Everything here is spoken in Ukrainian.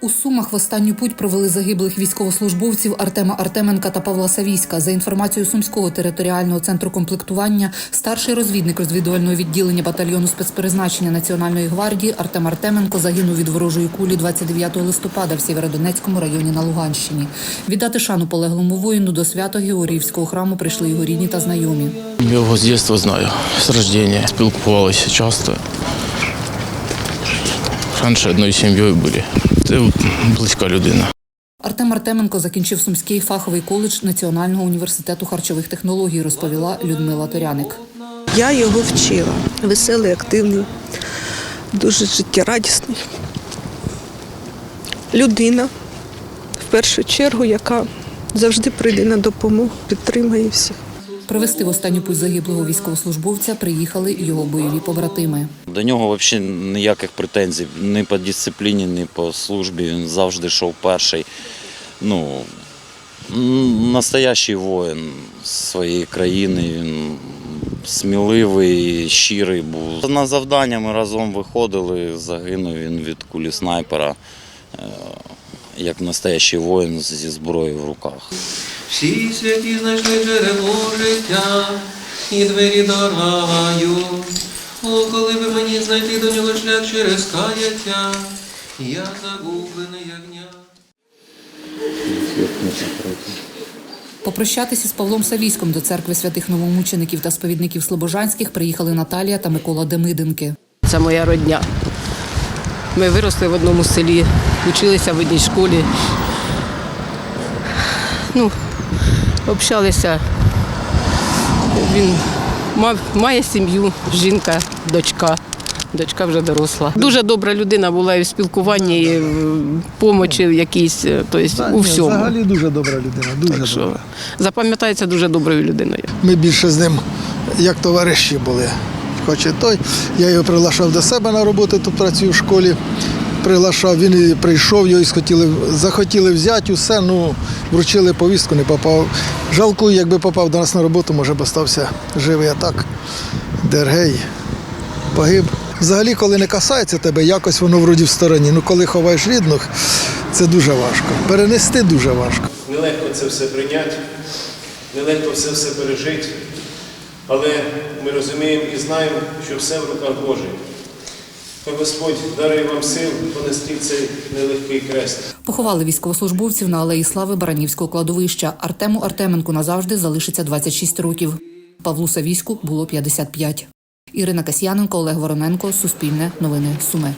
У Сумах в останню путь провели загиблих військовослужбовців Артема Артеменка та Павла Савіська. За інформацією Сумського територіального центру комплектування, старший розвідник розвідувального відділення батальйону спецперезначення Національної гвардії Артем Артеменко загинув від ворожої кулі 29 листопада в Сєвєродонецькому районі на Луганщині. Віддати шану полеглому воїну до свято Георгіївського храму прийшли його рідні та знайомі. Його з дитинства знаю, з рождения. Спілкувалися часто. Раніше одною сім'єю були. Це близька людина. Артем Артеменко закінчив Сумський фаховий коледж Національного університету харчових технологій, розповіла Людмила Торяник. Я його вчила. Веселий, активний, дуже життєрадісний. Людина, в першу чергу, яка завжди прийде на допомогу, підтримає всіх. Привезти в останню путь загиблого військовослужбовця приїхали його бойові побратими. До нього взагалі ніяких претензій ні по дисципліні, ні по службі. Він завжди йшов перший. Ну, настоящий воїн своєї країни. Він сміливий, щирий був. На завдання ми разом виходили, загинув він від кулі снайпера, е, як настоящий воїн зі зброєю в руках. Всі святі знайшли джерело життя і двері до раю. О, коли ви мені знайти до нього шлях через каяття, я загублений ягня. Попрощатися з Павлом Савійськом до церкви святих новомучеників та сповідників Слобожанських приїхали Наталія та Микола Демиденки. Це моя родня. Ми виросли в одному селі, вчилися в одній школі. Ну, общалися. Він мав, має сім'ю, жінка, дочка. Дочка вже доросла. Дуже добра людина була і в спілкуванні, і в помочі в якійсь, тобто у всьому. Взагалі дуже добра людина, дуже Так що добра. запам'ятається дуже доброю людиною. Ми більше з ним як товариші були. Хоч і той. Я його приглашав до себе на роботу, тут працюю в школі. Приглашав, він і прийшов, його і схотіли, захотіли взяти усе, ну, вручили повістку, не попав. Жалкую, якби попав до нас на роботу, може б остався живий, а так. Дергей погиб. Взагалі, коли не касається тебе, якось воно вроді в стороні. Ну коли ховаєш рідних, це дуже важко. Перенести дуже важко. Нелегко це все прийняти, нелегко все все пережити, але ми розуміємо і знаємо, що все в руках Божих. Хай Господь дарує вам сил понести цей нелегкий крест. Поховали військовослужбовців на алеї слави Баранівського кладовища. Артему Артеменку назавжди залишиться 26 років. Павлу Савійську було 55. Ірина Касьяненко, Олег Вороненко, Суспільне, Новини Суми.